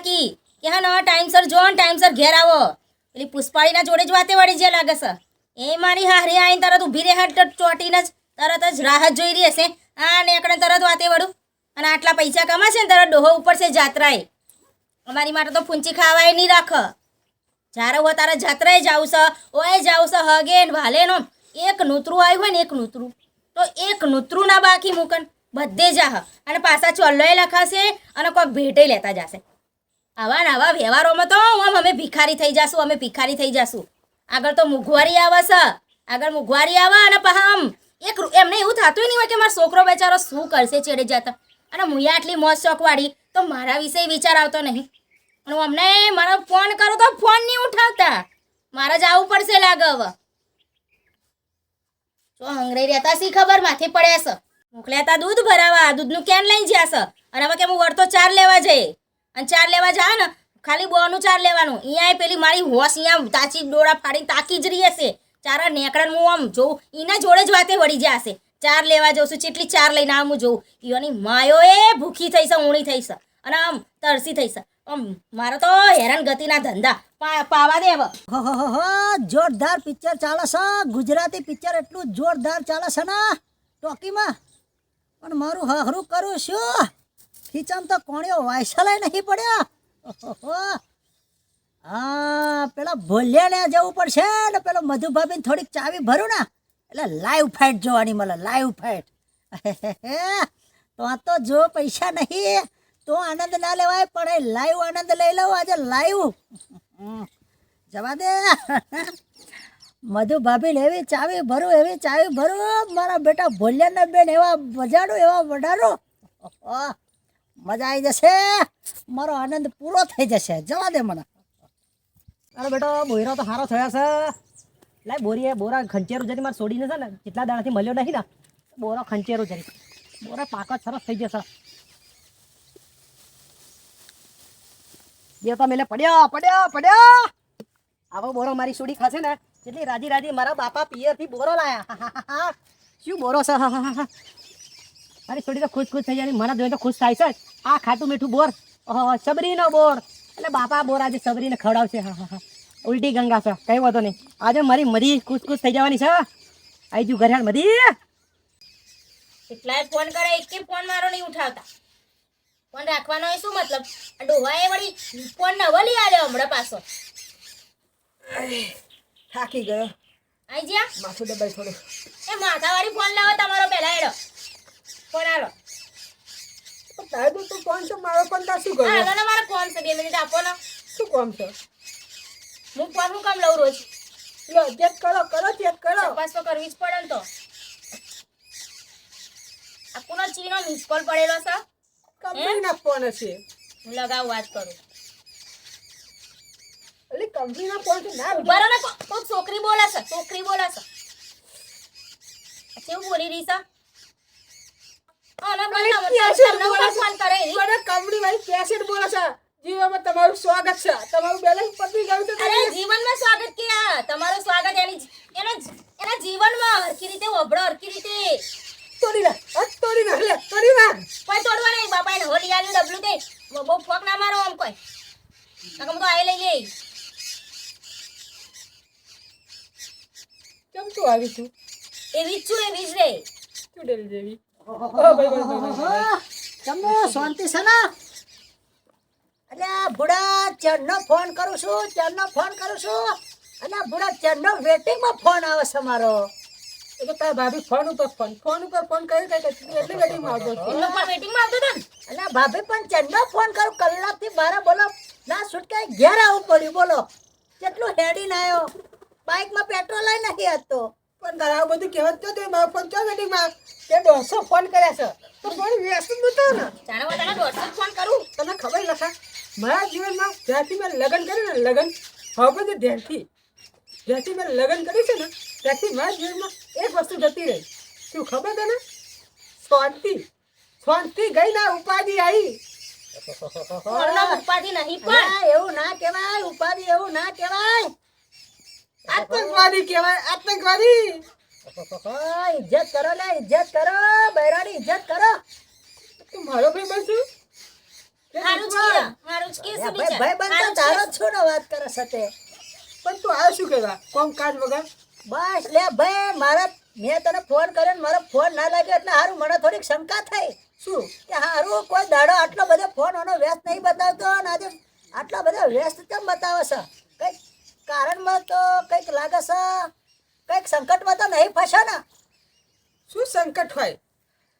બાકી. કે હા, ના, ટાઈમસર જો ને ટાઈમસર ઘેર આવો. પેલી પુષ્પાળીના જોડે જ વાતે વળી જે લાગે છે. એ મારી હારે આવીને તરત ઊભી રહે ચોટીને જ તરત જ રાહત જોઈ રહી હશે. આ ને એકડે તરત વાતે વળું. અને આટલા પૈસા કમાશે ને તરત ડોહો ઉપર છે જાત્રાએ? અમારી માટે તો ફૂંચી ખાવાય નહીં રાખ. જ્યારે હો તારે જાત્રાએ જાઉં છે, ઓય જાઉં છે, હગે ને વાલે નો એક નૂતરું આવ્યું હોય ને એક નૂતરું. તો એક નૂતરું ના બાકી મૂકન. બધે જાહ અને પાછા ચોલ્લોય લખાશે અને કોઈક ભેટે લેતા જશે. આવા ને આવા વ્યવહારોમાં તો આમ અમે ભિખારી થઈ જાશું, અમે ભિખારી થઈ જાશું. આગળ તો મોંઘવારી આવે છે. આગળ મોંઘવારી આવે અને પાછા આમ એક એમને એવું થતું નહીં હોય કે મારો છોકરો બેચારો શું કરશે ચેડે જતા. અને હું આટલી મોજ શોખવાળી, તો મારા વિશે વિચાર આવતો નહીં. અને હું અમને મારો ફોન કરો તો ફોન નહીં ઉઠાવતા. મારે જ આવવું પડશે લાગે હવે જો હંગરે રહેતા શી ખબર? માથે પડ્યા છે. મોકલ્યા તા દૂધ ભરાવા. દૂધનું કેન લઈ જ્યા છે. અને હવે કે હું વળતો ચાર લેવા જઈએ અને ચાર લેવા જાવ ને, ખાલી બોનું ચાર લેવાનું. અહીંયા પેલી મારી હોશ અહીંયા તાચી ડોળા ફાડીને તાકી જ રહી હશે. ચારા નેકડાને હું આમ જોઉં એના જોડે જ વાતે વળી જશે ચાર લેવા જઉં છું ચેટલી ચાર લઈને આવું હું જોઉં. ઈઓની માયો એ ભૂખી થઈ છે, ઊણી થઈ છે, અને આમ તરસી થઈ છે. આમ મારો તો હેરાન ગતિના ધંધા. પાવા દે હવે. જોરદાર પિક્ચર ચાલે છે. ગુજરાતી પિક્ચર એટલું જોરદાર ચાલે છે ને ટોકીમાં. પણ મારું હહરું કરું શું ખીચામ તો કોણીઓ વાયસલાય નહીં પડ્યા. હા પેલા ભોલિયાને જવું પડશે ને પેલો મધુભાભીને થોડીક ચાવી ભરું ને. એટલે લાઈવ ફાઇટ જોવાની મળે લાઈવ ફાઇટ તો આ તો જો પૈસા નહીં, તો આનંદ ના લેવાય, પણ એ લાઈવ આનંદ લઈ લઉં, આજે લાઈવ જવા દે. મધુ ભાભી એવી ચાવી ભરું, એવી ચાવી ભરું, મારા બેટા ભોલિયાના બેન એવા બજાડું, એવા વઢાડું. મજા આવી જશે? મારો આનંદ પૂરો થઈ જશે. જવા દે મને. અરે બેટો, બોયરો તો સારો થયો છે. લાય બોરીએ, બોરા ખંચેરું જરી મારે છોડીને છે ને, કેટલા દાડાથી મળ્યો નહીં ને? બોરો ખંચેરું જરી. બોરા પાકો સરસ થઈ જશે. બે તો મેલે પડ્યો પડ્યો પડ્યો. આવો બોરો મારી સુડી ખાશે ને. કેટલી રાજી રાજી મારા બાપા પિયરથી બોરો લાયા. શું બોરો છે? મારી છોડી તો ખુશ ખુશ થઈ જાય મને જોઈને તો ખુશ થાય છે આ ખાટું મીઠું બોર. ઓહો સબરીનો બોર. એટલે બાપા બોર આજે સબરીને ખવડાવશે. હા હા હા. ઉલટી ગંગા છે. કઈ વાંધો નહીં. આજે મારી મરી ખુશ ખુશ થઈ જવાની છે. આવી જુ ઘરે મરી. મધી ફોન કરે એક ફોન મારો નહીં ઉઠાવતા? ફોન રાખવાનો એ શું મતલબ? ડોહા એ વળી ફોન ના લઈ આલ્યો હમણાં પાછો. થાકી ગયો. આઈ જ્યા? માથું દબાઈ થોડું. એ માથાવાળી ફોન લાવો તમારો પહેલા એડો ફોન આલો. તારું તું કોણ છે મારો કોણ તા શું ને મારો ફોન છે બે મિનિટ આપો ને. શું કોમ છે? હું ફોન હું કામ લઉં રોજ? લો ચેક કરો કરો ચેક કરો. તપાસ તો કરવી જ પડે ને તો. આ કોનો ચીનો મિસ કોલ પડેલો છે. કંપનીના ફોન હશે હું લગાવ વાત કરું. એટલે કંપનીના ફોન છે ના ને કો- કોક છોકરી બોલે છે છોકરી બોલે છે. કેવું બોલી રહી છે? કંપની વાળી કેસેટ બોલે છે? જીવામાં તમારું સ્વાગત છે. તમારું બેલેન્સ પતી ગયું અરે જીવનમાં સ્વાગત ક્યાં? તમારું સ્વાગત એની એનો એના જીવનમાં. હરખી રીતે વભળો હરખી રીતે. તોડી નાખ. આ તોડી નાખ. લે તોડી નાખ. કોઈ તોડવા નહીં બાપા એને હોલી ડબલું દે. બહુ- ફોક ના મારો આમ કોઈ. નકર હું તો આઈ લઈ લઈ. કેમ તું આવી છું? એવી છું એવી જ રે. ચૂડેલ જેવી. તમને શાંતિ છે ને? અરે ભૂડા ચરનો ફોન કરું છું ચરનો ફોન કરું છું. અને ભૂડા ચરનો વેટિંગમાં ફોન આવે છે મારો. એટલે તારા ભાભી ફોન ઉપર ફોન ફોન ઉપર ફોન કરી કરતી એટલે વેટિંગમાં આવતો એમનો પણ વેટિંગમાં આવતો હતો ને? અને ભાભી પણ ચરનો ફોન કરું કલાકથી બારે બોલો. ના છૂટકે ઘેર આવવું પડ્યું બોલો. કેટલું હેડીને આવ્યો? બાઇકમાં પેટ્રોલ લઈ નથી હતો. પણ તારા આવું બધું કહેવત તો તે મારો ફોન ચો વેટિંગમાં તે દોઢસો ફોન કર્યા છે. તો ફોન વ્યસ્ત બતાવો ને. જાણે હું તને દોઢસો ફોન કરું? તને ખબર લખા? મારા જીવનમાં જ્યાંથી મેં લગ્ન કર્યું ને લગ્ન હવે બધું ધ્યાનથી જ્યાંથી મેં લગ્ન કર્યું છે ને ત્યાંથી મારા જીવનમાં એક વસ્તુ જતી રહી. શું ખબર તને? શાંતિ. શાંતિ ગઈ ના ઉપાધિ આવી. ઉપાધિ નહીં પણ. એવું ના કહેવાય ઉપાધિ એવું ના કહેવાય. આતંકવાદી કહેવાય આતંકવાદી. ઇજ્જત કરો લે ઇજ્જત કરો બૈરાની ઇજ્જત કરો. તું મારો ભાઈ બનશું? મારું જ કીધું મારું ઉચકી અલ્યા છે ભાઈ ભાઈ બંધ તો તારો ને વાત કરે છે પણ તું આ શું કહેવા? કોમ કાજ બસ લે ભાઈ મારા મેં તને ફોન કર્યો ને મારો ફોન ના લાગ્યો એટલે હારું મને થોડીક શંકા થઈ. શું? કે હારું કોઈ દાડો આટલો બધો ફોન ઓનો વ્યસ્ત નહીં બતાવતો અને આજે. આટલા બધા વ્યસ્ત કેમ બતાવે છે? કંઈક કારણમાં તો કંઈક લાગે છે કંઈક સંકટમાં તો નહીં ફસે ને. શું સંકટ હોય?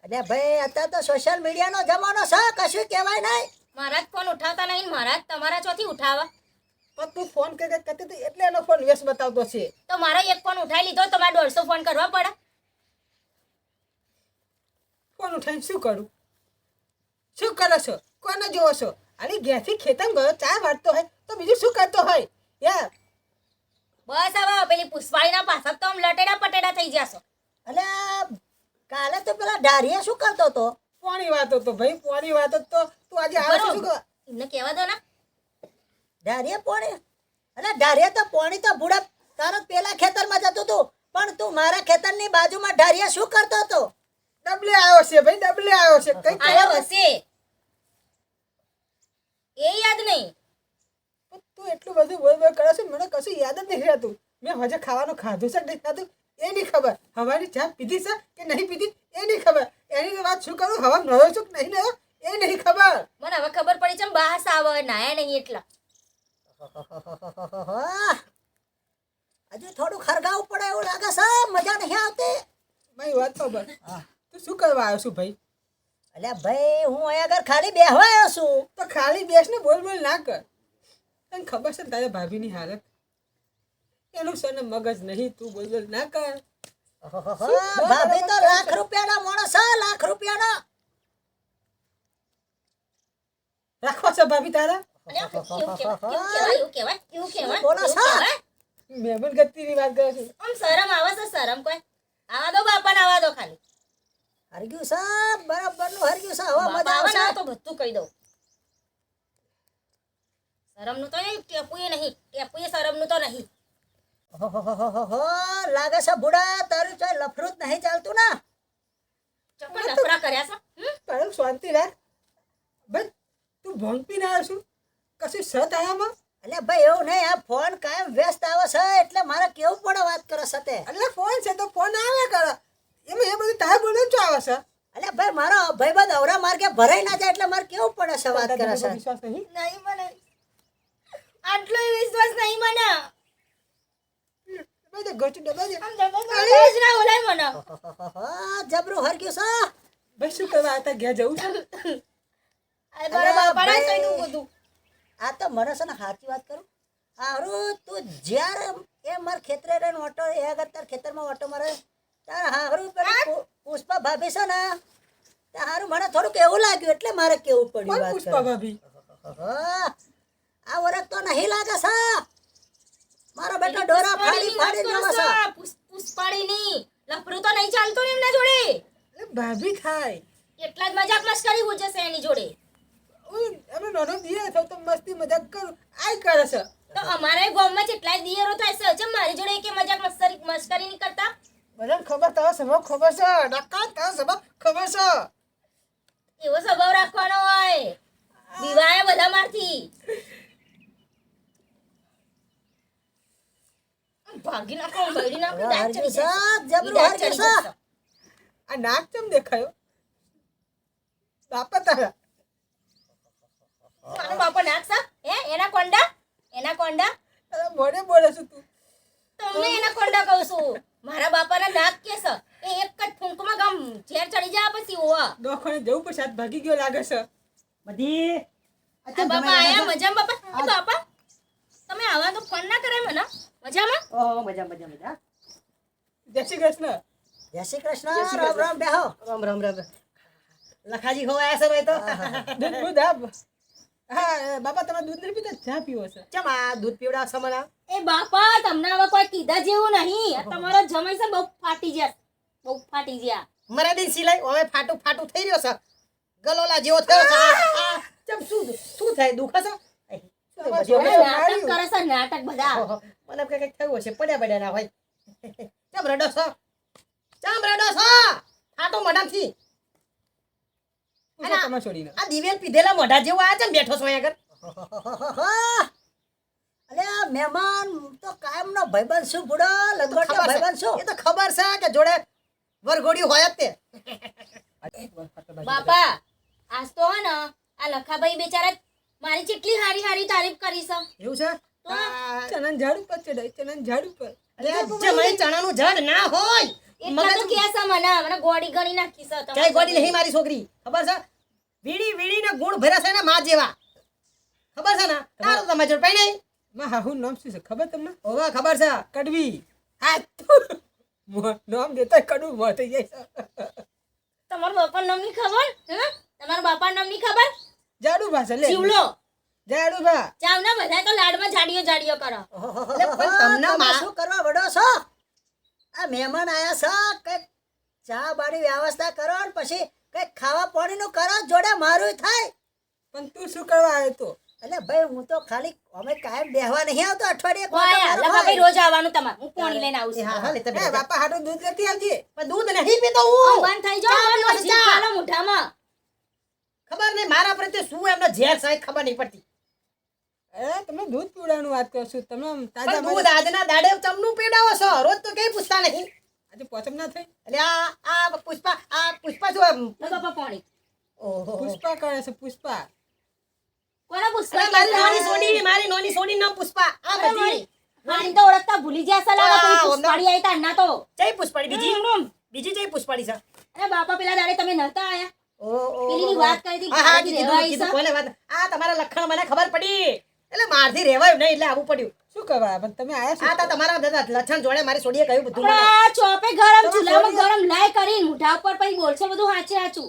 અરે ભાઈ અત્યારે તો સોશિયલ મીડિયાનો જમાનો છે કશું કહેવાય નહીં. મારા જ ફોન ઉઠાવતા નહીં મારા જ તમારા ચોથી ઉઠાવા. પણ તું ફોન કરી કરતી હતી એટલે એનો ફોન વ્યસ્ત બતાવતો છે. તો મારા એક ફોન ઉઠાવી લીધો તો મારે દોઢસો ફોન કરવા પડે. ફોન ઉઠાવીને શું કરું? શું કરો છો? કોને જોવો છો? અરે ઘેરથી ખેતમ ગયો ચા વાટતો હોય તો બીજું શું કરતો હોય? યાર બસ હવે પેલી પુષ્પાળીના પાછળ તો આમ લટેડા પટેડા થઈ જશો અલ્યા કાલે તો પેલા ડારિયા શું કરતો હતો? પોણી વાતો તો ભાઈ પોણી વાતો તો તું આજે આવે શું? એમને કહેવા દો ને. ડારિયા પોણી. અલ્યા ડારિયા તો પોણી તો ભૂડા તારો પેલા ખેતરમાં જતું હતું. પણ તું મારા ખેતરની બાજુમાં ડારિયા શું કરતો હતો? ડબલે આવ્યો છે ભાઈ ડબલે આવ્યો છે. કઈ આવ્યો હશે. એ યાદ નહીં. તું એટલું બધું બોલ બોલ કરે છે મને કશું યાદ જ નથી રહેતું. મેં હજે ખાવાનું ખાધું છે કે નહીં ખાધું એ નહીં ખબર. હવાની ચા પીધી છે કે નહીં પીધી એ નહીં ખબર. એની વાત શું કરું? હવા નયો છું કે નહીં નયો એ નહીં ખબર. મને હવે ખબર પડી છે બહાર આવે નાયા નહીં એટલા. હજુ થોડું ખરગાવું પડે એવું લાગે છે મજા નહીં આવતી. મારી વાત ખબર તું શું કરવા આવ્યો છું ભાઈ? અલ્યા ભાઈ હું અહીંયા આગળ ખાલી બેહવા આવ્યો છું. તો ખાલી બેસ ને બોલ બોલ ના કર. તને ખબર છે ને તારા ભાભીની હાલત? એનું છે ને મગજ નહીં તું બોલ ના કર. ભાભી તો લાખ રૂપિયાના માણસ છે લાખ રૂપિયાના. રાખો છો ભાભી તારા? મહેમાન ગતિની વાત કરે છે. આમ શરમ આવે છે શરમ કોઈ. આવા દો બાપાને આવા દો ખાલી. હરગ્યું છે બરાબરનું હરગ્યું છે હવે મજા આવે તો બધું કહી દઉં. શરમનું તો નહીં ટેપુએ નહીં ટેપુએ શરમનું તો નહીં. હો લાગે છે બુડા તારું ચાલ લફરું જ નહીં ચાલતું ના. ચપ્પલ લફરા કર્યા છે? તારું શાંતિ રાખ. ભાઈ તું ભંગ પીને આવ્યો છું. કશું સત આયામાં એટલે ભાઈ એવું નહીં આ ફોન કાયમ વ્યસ્ત આવે છે એટલે મારે કેવું પડે વાત કરે છે તે. એટલે ફોન છે તો ફોન આવે કરે. એમાં એ બધું તારે બોલવું શું આવે છે. એટલે ભાઈ મારો ભાઈબંધ અવરા માર્ગે ભરાઈ ના જાય એટલે મારે કેવું પડે છે વાત કરે છે? વિશ્વાસ નહીં? નહીં મને આટલો વિશ્વાસ નહીં મને ભાઈ તો ઘટી ડબા છે આમ જ ના બોલાય મને ઓહોહોહો, જબરું હરગ્યું છે. ભાઈ શું કરવા આ ઘેર જવું છે? આ તો મને છે ને સાચી વાત કરું. હારું તું જ્યારે એ માર ખેતરે રહીને ઓટો એ આગળ તાર ખેતરમાં ઓટો મારે તાર હારું પેલી પુષ્પા ભાભી છે ને તે હારું મને થોડુંક એવું લાગ્યું એટલે મારે કેવું પડ્યું પુષ્પા ભાભી? આ વરખ તો નહીં લાગે છે. મારો બેટો ડોરા ફાડી ફાડી જવા છે. પુષ્પાળીની લફરું તો નહીં ચાલતું ને એમના જોડે? ભાભી થાય એટલા જ મજાક મસ્કરી હું જશે એની જોડે. અમે નાનો દિયે છો તો મસ્તી મજાક કર. આય કરે છે. તો અમારે ગામમાં જેટલા દિયરો થાય છે ચમ મારી જોડે કે મજાક મસ્કરી મસ્કરી નહીં કરતા? બધાને ખબર તો સ્વભાવ ખબર છે? ડક્કા તો સ્વભાવ ખબર છે? એવો સ્વભાવ રાખવાનો હોય. દિવાય બધા મારથી ભાગી નાખો ભાગી નાખો દાંત ચડી છે જબરું દાંત હરગ્યું ચડી છે જશે. આ નાક કેમ દેખાયો? બાપા તારા. મારો બાપો નાખશા હે એના કોંડા? એના કોંડા? તારા બોલે છે તું. તમને એના કોંડા કહું છું. મારા બાપાના નાક કે છે? એ એક જ ફૂંકમાં ગામ ઝેર ચડી જાય પછી ઓવા દવાખાને જવું પડશે હાથ ભાગી ગયો લાગે છે. બધી. બાપા આયા મજામાં બાપા? બાપા તમે આવા તો ફોન ના કરે મને. મજામાં? ઓહો મજા મજા મજા. જય શ્રી કૃષ્ણ. જય શ્રી કૃષ્ણ. રામ રામ બેહો. રામ રામ રામ. લખાજી ખોવાયા છે ભાઈ તો. દૂધ દૂધ આપ. હા બાપા તમે દૂધ નહીં પીતા? ચા પીવો છે. ચમ આ દૂધ પીવડા સમના એ બાપા તમને હવે કોઈ કીધા જેવું નહીં. તમારો જમાઈ છે બહુ ફાટી જશે બહુ ફાટી ગયા. મરા દિન સિલાઈ. હવે ફાટું ફાટું થઈ રહ્યો છે. ગલોલા જેવો થયો છે. ચમ શું શું થાય? દુખે છે નાટક કરે છે નાટક બધા. મને કે કંઈક થયું હશે પડ્યા પડ્યા ના હોય. ચમ રડો છો? ચમ રડો છો? ફાટો મોઢામાંથી. પૂછો તમારે આ દિવેલ પીધેલા મોઢા જેવો આ ચમ બેઠો છો અહીંયા આગળ? અલે મહેમાન તો કાયમનો ભાઈબંધ શું બુડો છે. ભાઈબંધ એ તો ખબર છે કે જોડે વરઘોડી હોય જ તે. બાપા આજ તો હે ને આ લખાભાઈ બેચારા મારી કેટલી હારી હારી તારીફ કરી છે એવું છે? તો? ચણા ઝાડ ઉપર ચડાય ચણા ઝાડ ઉપર. અરે જમાઈ ચણાનું ઝાડ ના હોય. એટલા તો કે છે મને મને ગોડી ગણી નાખી છે તમારી ક્યાંય ગોડી નહીં મારી છોકરી? ખબર છે? વીડી વીડીને ગુણ ભર્યા છે ને માં જેવા. ખબર છે ને? તારો તમે જોડ પૈ નહીં માં હાહુ નામ શું છે? ખબર તમને? ઓવા ખબર છે. કડવી. હા નામ દેતા કડવું મો થઈ જાય તમારું તમારા બાપા નામની ખબર હે? તમારા બાપા નામની ખબર? જાડુ ભાષા લે. જીવલો. જાડુ ભા ચાવના બધા તો લાડમાં જાડીઓ જાડીઓ કરો. એટલે પણ તમને તમે શું કરવા વડો છો? આ મહેમાન આયા છો? કે ચા બાડી વ્યવસ્થા કરો ને પછી કંઈક ખાવા પાણીનું કરો જોડે મારું થાય. પણ તું શું કરવા આવ્યો તો? એટલે ભાઈ હું તો ખાલી અમે કાયમ બેહવા નહીં આવતો અઠવાડિયે લખાભાઈ રોજ આવવાનું તમારે. હું પાણી લઈને આવું છું. હા હા લેતા બાપા હાડું દૂધ લેતી આવજે પણ દૂધ નહીં પીતો હું. બંધ થઈ જાવ મોઢામાં ખબર નહીં મારા પ્રત્યે શું એમનો ઝેર સાહેબ ખબર નહીં પડતી. એ તમે દૂધ પીવડાવવાનું વાત કરો છો? તમે તાજા દૂધ આજના દાડે ચમનું પીવડાવો છો? રોજ તો કઈ પૂછતા નહીં. આજે પોચમ ના થઈ? એટલે આ આ પુષ્પા આ પુષ્પા શું એમ? બાપા પાણી ઓહો. પુષ્પા કરે છે પુષ્પા. કોના પુષ્પા? મારી નાની સોની મારી નાની સોની નામ પુષ્પા. આ બધી. મારી. મારી તો ઓળખતા ભૂલી ગયા છે પુષ્પાડી આ, કોઈ પુષ્પાળી આઈ તા ના તો. જય પુષ્પાડી બીજી. બીજી જય પુષ્પાડી છે. અરે બાપા પેલા દાડે તમે નહોતા આયા? આ તમારા લખણ મને ખબર પડી. એટલે મારથી રહેવાયું નહીં એટલે આવું પડ્યું. શું કરવા પણ તમે આયા આ છો તો તમારા દાદા લક્ષણ જોડે મારી સોડીએ કહ્યું બધું આ ચોપે ગરમ ચૂલામાં ગરમ લાય કરી મુઠા ઉપર પછી બોલશો બધું હાચે હાચું.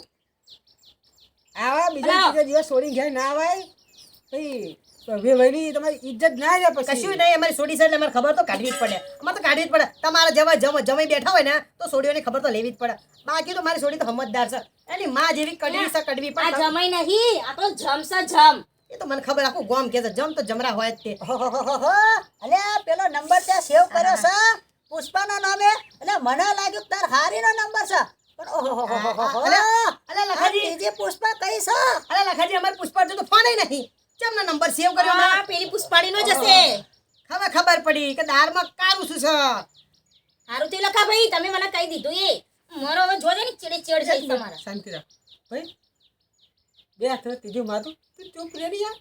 આવા બીજા બીજા દિવસ છોડી ઘેર ના આવાય? પછી તમારી ઇજ્જત ના રહે પછી. કશું નહીં અમારી સોડી એટલે અમારે ખબર તો કાઢવી જ પડે. અમારે તો કાઢવી જ પડે. તમારા જેવા જમ જમાઈ બેઠા હોય ને તો સોડીઓની ખબર તો લેવી જ પડે. બાકી તો મારી સોડી તો સમજદાર છે. એની માં જેવી કડવી છે કડવી પણ જમાઈ નહીં આ તો જમ છે જમ. એ તો મને ખબર આખું ગોમ કે છે જમ તો જમરા હોય જ તે. અલે આ પેલો નંબર તે સેવ કર્યો છે. પુષ્પાના નામે. એટલે મને લાગ્યું તાર હારીનો નંબર છે. લખાજી. પુષ્પા કઈ છે? અરે લખાજી અમારે પુષ્પા તો ફોન નહીં. ચમનો નંબર સેવ કર્યો આ પેલી પુષ્પાડી નો જશે ખબર ખબર પડી કે દાળમાં કારું શું છે? હારું તે લખા ભાઈ તમે મને કહી દીધું એ. મારો હવે જોજે ને ચેડે ચેડ જઈ તમારા. શાંતિ રાખ. ભાઈ બે હાથ ત્રીજું માથું. તું ચૂપ રેડી યાર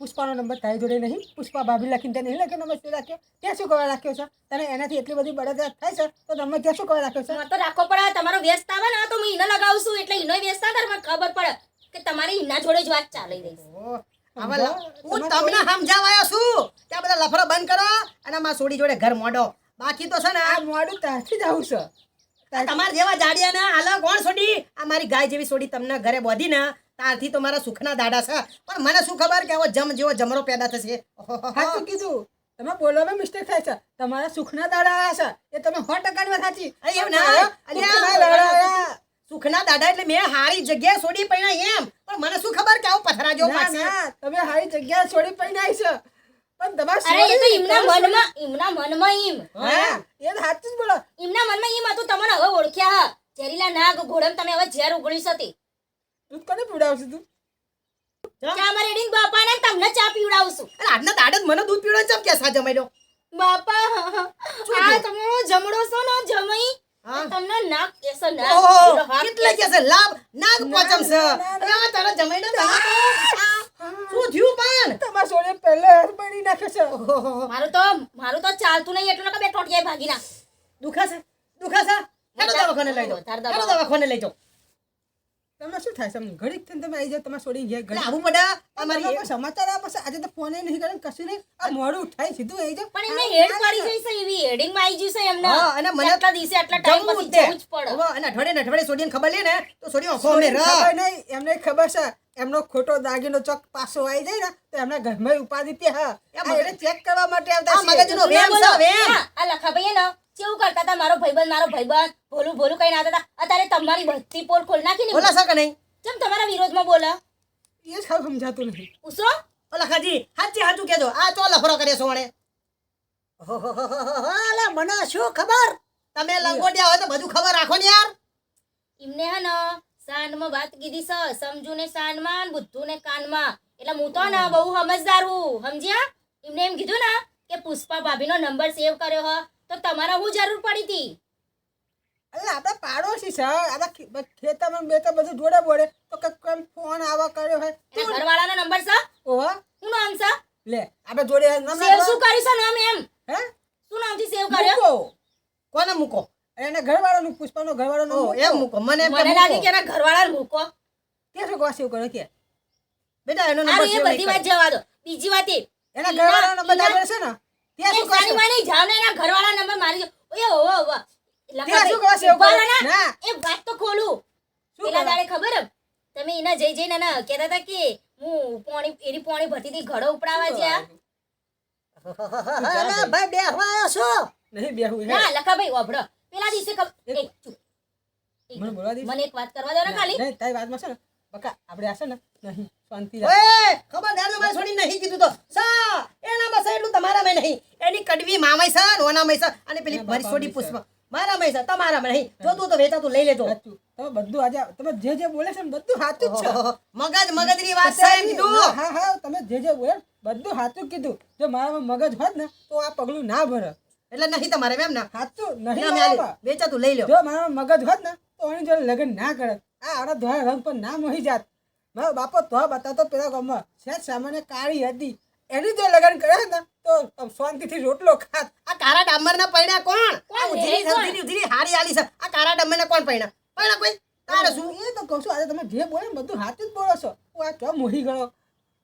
પુષ્પાનો નંબર તારી જોડે નહીં. પુષ્પા ભાભી લખીને તે નહીં લખ્યો નંબર રાખ્યો. ત્યાં શું કરવા રાખ્યો છે? તને એનાથી એટલી બધી બળતરા થાય છે? તો તમે ત્યાં શું કરવા રાખ્યો છે? તો રાખો પડે તમારો વ્યસ્ત આવે ને તો હું એને લગાવું છું એટલે એનો વ્યસ્ત આવે ખબર પડે. કે તમારી ઈના જોડે જ વાત ચાલી રહી છે. હું તમને સમજાવાયો છું. કે આ બધા લફરો બંધ કરો અને મારા સોડી જોડે ઘર મોડો. બાકી તો છે ને આ મોડું ત્યાંથી જ આવું છે. તમારા જેવા જાડિયા ને હાલો કોણ સોડી? આ મારી ગાય જેવી સોડી તમને ઘરે બોધી ને ત્યારથી તો મારા સુખના દાડા છે. પણ મને શું ખબર કે આવો જમ જેવો જમરો પેદા થશે. સાચું કીધું. તમે બોલવામાં મિસ્ટેક થાય છે. તમારા સુખના દાડા આવ્યા છે. એ તમે સો ટકાની વાત સાચી. અરે એવું ના સુખના દાદા. એટલે મેં હારી જગ્યા છોડી પૈણા એમ. પણ મને શું ખબર કે આવું પથરા જેવો ના તમે હારી જગ્યા છોડી પૈણા છે. પણ તમારે અરે એ તો ઇમના મનમાં ઇમના મનમાં ઈમ હા એ સાચું જ બોલો. ઇમના મનમાં ઈમ હતું તમને હવે ઓળખ્યા હ. ઝેરીલા નાગ ઘોડમ તમે હવે ઝેર ઉગળી હતી. દૂધ કોને પીવડાવશે તું? ચા મારે એડીને બાપાને ને તમને ચા પીવડાવશું. અરે આજના દાડે મને દૂધ પીવડાવે ચમ કે સા જમાઈ બાપા આ તમે જમડો છો ને જમઈ. તમને નાક કેસો નાક ઓહો પેલો હાથ કેટલે કે છે લાભ નાગ પોચમ છે. ના, ના, અરે આ તારા જમાઈ નો શું થયું પણ? તમારા છોડીએ પહેલે બની નાખે છે. મારું તો મારું તો ચાલતું નહીં એટલું કે બે ટોટિયા ભાગી ના. દુખા છે? દુખા છે? હેડો દવાખાને લઈ જાઓ. હેડો. દવાખાને લઈ જાઓ. તમે શું થાય છે? ઘડીક થઈને તમે આવી જાવ તમારે છોડી ઘેર ઘડી આવું પડે તમારી સમાચાર આ પછી આજે તો ફોન નહીં કરે કશું નહીં. આ મોડું ઉઠાઈ સીધું આવી જાવ પણ એમને હેડ પડી જઈ છે એવી હેડિંગમાં આવી જશે એમને. હા, અને મને આટલા દિવસે આટલા ટાઈમ પછી જવું જ પડે. હવે અને અઠવાડિયે ને અઠવાડિયે છોડીને ખબર લે ને તો છોડી આંખો અમે ખબર નહીં. એમને ખબર છે એમનો ખોટો દાગીનો ચોક પાછો આવી જાય ને તો એમના ઘરમાં ઉપાધિ તે હા એને ચેક કરવા માટે આવતા છે. મગજનો વેમ છે, વેમ. આ લખાભાઈએ ને. કેવું કરતા હતા? મારો ભાઈબંધ મારો ભાઈબંધ ભોલું ભોલું કઈ ના હતા અત્યારે તમારી બધી પોલ ખોલ નાખી ને બોલા છો કે નહીં? કેમ તમારા વિરોધમાં બોલા? એ સાવ સમજાતું નથી. ઉસો? ઓલા ખાજી હાચી હાચું કેજો આ ચો લફરો કરે છો વણે? ઓહોહોહોહો. મને શું ખબર તમે લંગોટિયા હોય તો બધું ખબર રાખો ને યાર એમને હે ને સાંજમાં વાત કીધી છે સમજુ ને સાંજમાં ને બુદ્ધુ ને કાનમાં. એટલે હું તો ને બહુ સમજદાર હું સમજ્યા? એમને એમ કીધું ને કે પુષ્પા ભાભીનો નંબર સેવ કર્યો હ. તો તમારે હું જરૂર પડી હતી? એટલે આપણે પાડોશી છે. આપણા ખેતરમાં બે તો બધું જોડે બોડે. તો કેમ ફોન આવા કર્યો હોય. ઘરવાળાનો નંબર છે? ઓહો. શું નામ છે? લે આપણે જોડે સેવ. શું કર્યું છે નામ એમ? હે? શું નામથી સેવ કર્યો? કોને મૂકો? એને ઘરવાળાનું પુષ્પાનો ઘરવાળાનો એમ મૂકો. મને મને લાગે મૂકો. કે એના ઘરવાળાને મૂકો. કે શું કહો સેવ કર્યો કે? બેટા એનો નંબર એ બધી વાત જવા દો. બીજી વાત એ. એના ઘરવાળાનો નંબર ઈના- છે ને? ત્યાં શું કહો માની જાવ ને એના ઘરવાળા નંબર મારી ઓય ઓવો ઓવો ત્યાં શું કહો સેવ ઊભા કર્યો? રહો ને. ના. એ વાત તો ખોલું. પેલા દાડે ખબર તમે એના જઈ જઈને ના કહેતા હતા કે હું પોણી એની પોણી ભરતી હતી ઘડો ઉપડાવા જ્યાં. ભાઈ બેહવા આવ્યો છો? નહીં પેલા દિવસે મને બોલવા મને એક વાત કરવા દો ને ખાલી. નહીં તારી વાતમાં છે ને બકા આપણે આ ને નહીં. શાંતિ ખબરદાર જો છોડી નહીં કીધું તો. સા એના બસ એટલું તમારામાં નહીં. એની કડવી મામાય છે ને ઓનામાય છે અને પેલી એના મારી બાપામાં છોડી છે. પુષ્પા. મારામાં છે તમારામાં નહીં. જોતું તો વેચાતું લઈ લેજો. તમે બધું આજે તમે જે જે બોલે છે બધું સાચું છે. મગજ મગજની વાત છે એમ કીધું હા હા તમે જે જે બોલે બધું સાચું કીધું. જો મારામાં મગજ હોત ને તો આ પગલું ના ભરે. એટલે નહીં તમારે એમ ના. સાચું નહીં. વેચાતું લઈ લો જો મારામાં મગજ હોત ને તો એની જોડે લગ્ન ના કરત આ આડા ધોયા રંગ પર ના મોહી જાત. મારો બાપો તો બતાવતો પેલા ગામમાં સેજ સામાન્ય કાળી હતી. એની જો લગ્ન કરે ને તો શાંતિથી રોટલો ખાત. આ કારા ડામરના પૈણા કોણ? ઉધરી? ઉધરી ઉધરી હારી આલી છે. આ કારા ડામરના કોણ પૈણા? પૈણા કોઈ? તારે શું? એ તો કહું છું આજે તમે જે બોલે બધું સાચું જ બોલો છો. હું આ કેમ મોહી ગયો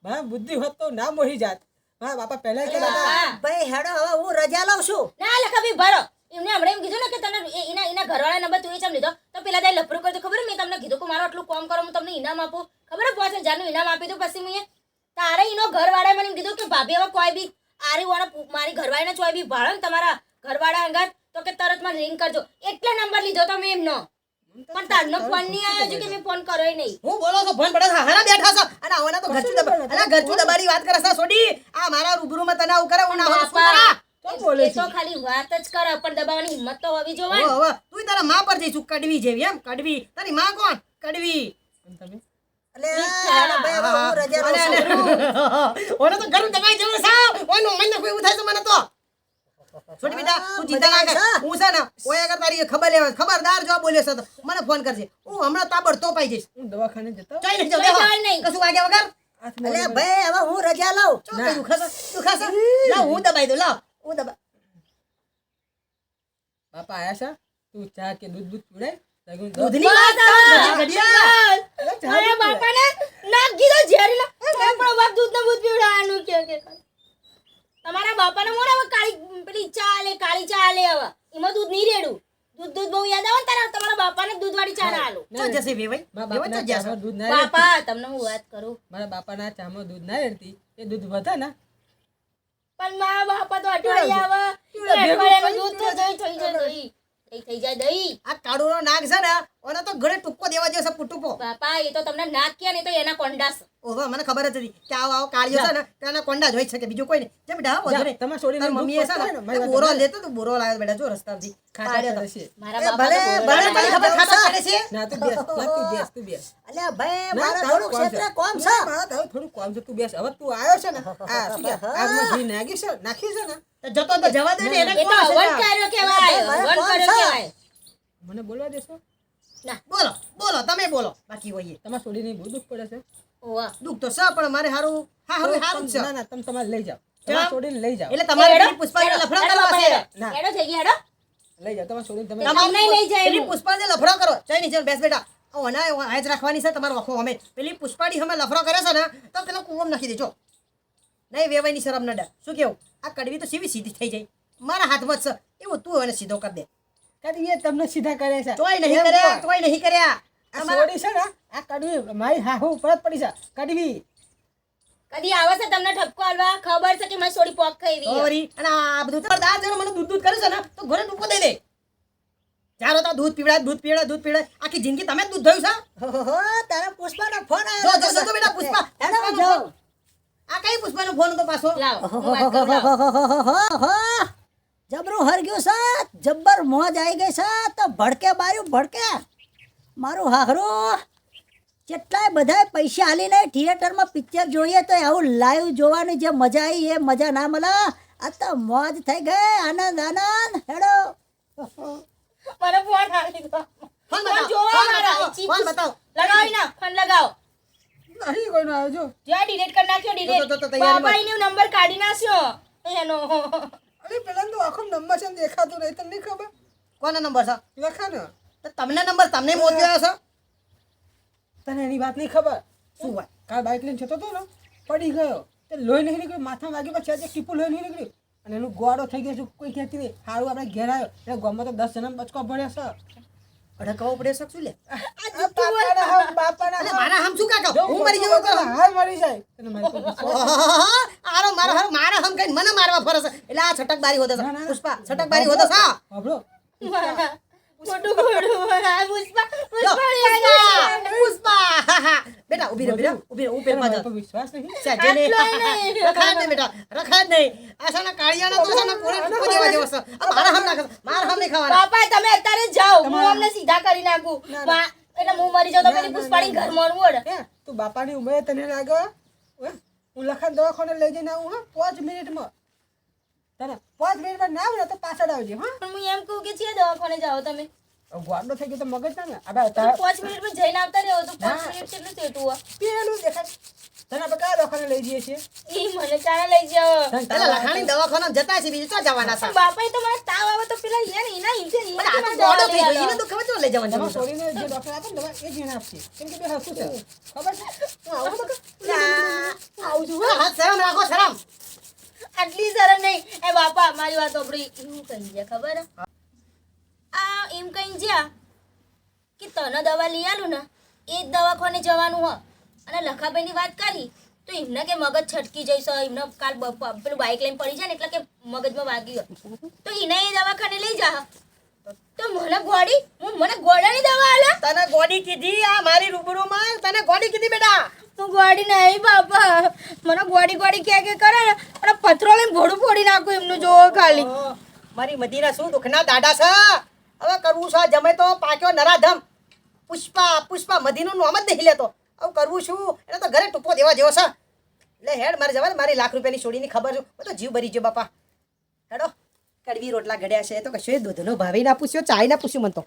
મારા બુદ્ધિ હોત તો ના મોહી જાત. મારા બાપા પહેલા કહેતા ભાઈ હેડો હવે હું રજા લઉં છું. ના લખાભાઈ ભરો. એમને હમણાં એમ કીધું ને કે તને એના એના ઘરવાળા નંબર તું એ ચમ લીધો? તો પેલા દાઈ લફરું કરતો ખબર મેં તમને કીધું કે મારો આટલું કામ કરો હું તમને ઇનામ આપું. ખબર પાંચ હજારનું ઇનામ આપી દઉં પછી મેં તારે એનો ઘરવાળાએ મને કીધું કે ભાભી હવે કોઈ બી આરી વાળા મારી ઘરવાળીને ચોય બી ભાડો ને તમારા ઘરવાળા અંગાત તો કે તરત મને રિંગ કરજો. એટલો નંબર લીધો તમે એમનો. પણ તારનો ફોન નહીં આવ્યો છે કે મેં ફોન કર્યો નહીં. હું બોલો છો ફોન પડે હારા બેઠા છો. અને આવના તો ઘરચું દબા અલા ઘરચું દબારી વાત કરે છે સોડી. આ મારા રૂબરૂમાં તને આવું કરે હું ના શું બાપા કરા? કેમ બોલે તો ખાલી વાત જ કરે પણ દબાવવાની હિંમત તો હોવી જોવે ને. હવે હવે તું તારા માં પર જઈશું કડવી જેવી એમ? કડવી. તારી માં કોણ? કડવી. તમે એટલે હેડો ભાઈ હવે હું રજા લઉં અને- છું. ઓને તો ઘરું દબાઈ જવું છે ઓનો મને કોઈ એવું છે મને તો. છોડી બેટા તું ચિંતા ના કર. હું છે ને ઓય અગર તારી ખબર લેવા ખબરદાર જો બોલ્યો છે તો મને ફોન કરજે. હું હમણાં તાબડતોબ પાઈ જઈશ. હું દવાખાને જતો? નહીં નહીં. કશું વાગ્યા વગર? ભાઈ હવે હું રજા લઉં. ચો કઈ દુખાશે દુખાશે લાવ હું દબાઈ દઉં લાવ. દબા બાપા આયા છે? તું ચા કે દૂધ દૂધ પીડે દૂધની વાત અરે ચા મારા દૂધ બાપાને નાખી દો ઝેરીલા. પણ બાપ દૂધ ને દૂધ પીવડાવવાનું કે કે? તમારા બાપાને મોડે હવે કાળી પેલી ચા આલે કાળી ચા આલે હવે. એમાં દૂધ નહીં રેડું. દૂધ દૂધ બહુ યાદ આવે ને તારા તમારા બાપાને દૂધ વાળી ચા ના આલું. ચો જશે વેવાઈ મારા વેવાઈ બાપાના જશે દૂધ ના બાપા તમને હું વાત કરું. મારા બાપાના ચામાં દૂધ ના રેડતી. એ દૂધ વધે ને? પણ મારા બાપા તો અઠવાડિયે આવે. અઠવાડિયાનું દૂધ તો દહીં થઈ જાય દહીં. દહીં થઈ જાય દહીં. આ કાળુનો નાગ છે ને ઓને તો ઘરે ટૂંકો દેવા જેવો છે ટૂંકો બાપા એ તો તમને નાક ક્યાં નહીં તો એના કોંડાસ ઓહો મને ખબર જ હતી કે આવો આવો કાળિયો છે ને તેના કોંડા જોઈ શકે બીજું કોઈ નહીં. જેમ બેટા વધુ નહીં તમારે છોડીને તારી છે ને, ને મારી તે વાત બોરો. લેતો તો બોરો લાવ્યો બેટા જો રસ્તા થી છે. મારા ભલે, ભલે, મને ના ખબર ખાતા પડે છે. ના તું બેસ ના તું બેસ તું બેસ. એટલે ભાઈ ના, મારે તારું થોડુંક કોમ છે. ક્ષેત્ર કોમ છે. ના, થોડું કોમ છે તું બેસ. હવે તું આવ્યો છે ને આ આગમાં ઘી નાખ્યું છે નાખ્યું છે ને? જતો તો જવા દે ને એને કોણ અવન કર્યો કહેવાય મારા કર્યો છે? મને બોલવા દેશો? બોલો બોલો તમે બોલો. બાકી હોઈએ. તમારે છોડીને બહુ દુઃખ પડે છે. દુઃખ તો છે પણ મારે સારું હા હારું સારું છે. ના ના તમે તમારે લઈ જાઓ. તમારે છોડીને લઈ જાઓ. એટલે તમારે પુષ્પાને લફડા કરવા છે. ના. એડો થઈ ગયા, હેડો. લઈ જાઓ તમારે છોડીને તમે તમને લઈ જાય હું. પુષ્પાને લફડો કરો. ચાલ નીચે બેસ બેટા. ઓ ના આજ રાખવાની છે તમારો આખો અમે. પેલી પુષ્પાડી અમે લફડો કરે છે ને તો પેલો કુવમ નાખી દેજો. નહીં વેવાયની શરમ ન ડર. શું કેવું? આ કડવી તો સીવી સીધી થઈ જાય. મારા હાથમાં જ છે. એવું તું એને સીધો કરી દે. એ તમને સીધા કરે છે. તોય નહીં કર્યા તોય નહીં કર્યા. આ છે ને આ કડવી મારી હાહુ પરત પડી છે. કડવી. કદી આવે છે તમને ઠપકો આલવા? ખબર છે કે મારી સોડી પોક ખાઈ રહી અને આ બધું તો દાદ જરો મને દૂધ દૂધ કરે છે ને તો ઘરે ડૂબો દઈ દે. ચાલો તો દૂધ પીવડાય દૂધ પીવડાય દૂધ પીવડાય. આખી જિંદગી તમે દૂધ ધોયું છે? ઓહો, તારા પુષ્પાનો ફોન આવ્યો જો જો બેટા પુષ્પા તારા જાઓ. આ કઈ પુષ્પાનો ફોન હતો પાછો? હું. જબરું હરગ્યું છે જબ્બર મોજ આવી ગઈ સાત. તો ભડકે બાર્યું ભડકે. મારું હાહરો. કેટલાય બધાએ પૈસા હાલીને થિયેટરમાં પિક્ચર જોઈએ તો આવું લાઈવ જોવાની જે મજા આવી એ મજા ના મળે. આ તો મોજ થઈ ગઈ આનંદ આનંદ. હેડો. મને ફોન આવી ફોન જોવા મારા ફોન બતાવો. લગાવી ના ફોન લગાવો. નહીં કોઈનો આવ્યો જો. જ્યાં ડિલીટ કરી નાખ્યો તો, તો, તો, ડિલીટ નંબર કાઢી નાખ્યો. એનો. અરે પેલા તો આખો નંબર છે દેખાતો દેખાતું નહીં તમને ખબર? કોનો નંબર છે? લખા ને તો તમને નંબર તમને મોકલ્યો છે? તને એની વાત નહીં ખબર? શું હોય કાલ બાઇક લઈને જતો હતો ને પડી ગયો. તે લોહી નહીં નીકળ્યું માથા વાગી પછી આજે ટીપું લોહી નહીં નીકળ્યું. અને એનું ગોળો થઈ ગયો છે કોઈ કહેતી નહીં. સારું આપણે ઘેર આવ્યો. એટલે ગામમાં તો દસ જણા બચકો પડ્યા છે. અડકવો પડે છે શું લે? બાપાના. મારા હમ શું કાકા? હું મરી જવો કરો હાલ મરી જાય? આરો મારો હમ મારા હમ કઈ મને મારવા ફરસ એટલે આ છટકબારી હોતે. પુષ્પા છટકબારી હોતે સા હા. મોટું આ પુષ્પા જો, પુષ્પા પુષ્પા. બેટા ઊભી રહે રહે ઊભી રહે ઊભી રહે તને મારી પાછળ. પર વિશ્વાસ નહીં. સહેજે નહીં. આટલોય નહીં. રખાય જ નહીં બેટા. જ છે ને કાળિયાનો તો છે ને પૂરે ટૂંકો દેવા જેવો છે. આ મારા હમ નાખે છે. મારા હમ નહીં ખાવાના. બાપા તમે અત્યારે જ જાઓ. હું અમને સીધા કરી નાખું. મા- એટલે હું મરી જાઉં તો ના, પેલી પુષ્પાની ઘર મળવું હે તું બાપાની ઉંમરે તને લાગે હે? હું લખાણ દવાખાને લઈ જઈને આવું હા પાંચ મિનિટમાં. તને પાંચ મિનિટમાં ના આવે તો પાછળ આવજો હા. પણ હું એમ કહું કે છે દવાખાને જાઓ તમે. હવે થઈ ગયો તો મગજ ના ને તો તારા પાંચ મિનિટમાં જઈને આવતા રહ્યો તો પાંચ મિનિટ કેટલું થયું હોય? પેલું દેખાય. તને આપણે કયા દવાખાને લઈ જઈએ છીએ? ઈ મને ચાલે લઈ જાઓ પેલા લખાણી દવાખાના જતા છે બીજું ક્યાં જવાના છે તો મને તાવ આવે તો પેલા યાર એના ઈંધે પણ આ તો ગોળો થઈ ગયો એને તો ખબર છે લઈ જવાની દવા જરૂર જે ડોક્ટર આપે દવા એ જ એને આપશે. કેમ કે બે હસું છે. ખબર છે? આવું હા, શરમ રાખો શરમ. આટલી શરમ નહીં. એ બાપા મારી વાત આપણી એવું કહી ગયા ખબર? આ એમ કહી જ્યાં કે તને દવા લઈ આલું ને, એ જ દવાખાને જવાનું હ. અને લખાભાઈની વાત કરી, તો એમને કે મગજ છટકી જઈશ, એમને કાલ પેલું બાઇક લઈને પડી જાય ને, એટલે કે મગજમાં વાગી ગયો. તો એને એ દવાખાને લઈ જા. તો મને ગોડી હું, મને ગોડાની દવા આલે. તને ગોડી કીધી આ મારી રૂબરૂમાં? તને ગોડી કીધી બેટા? હું ગોળી નહીં બાપા. મને ગોળી ગોળી કે કે કરે ને અને પથરો લઈને ભોડું ફોડી નાખું એમનું જોવો ખાલી. મારી મદીના શું દુઃખના દાડા છે? હવે કરવું છે, જમે તો પાક્યો નરાધમ. પુષ્પા પુષ્પા, મદીનું નામ જ નહીં લેતો. હવે કરવું શું એને તો ઘરે ટૂંકો દેવા જેવો છે. એટલે હેડ, મારે જવા મારી લાખ રૂપિયાની છોડીની ખબર છે. બધો જીવ ભરી ગયો, બાપા. હેડો, કડવી રોટલા ઘડ્યા છે, તો કશું દૂધનો ભાવી ના પૂછ્યો, ચાય ના પૂછ્યું મને તો.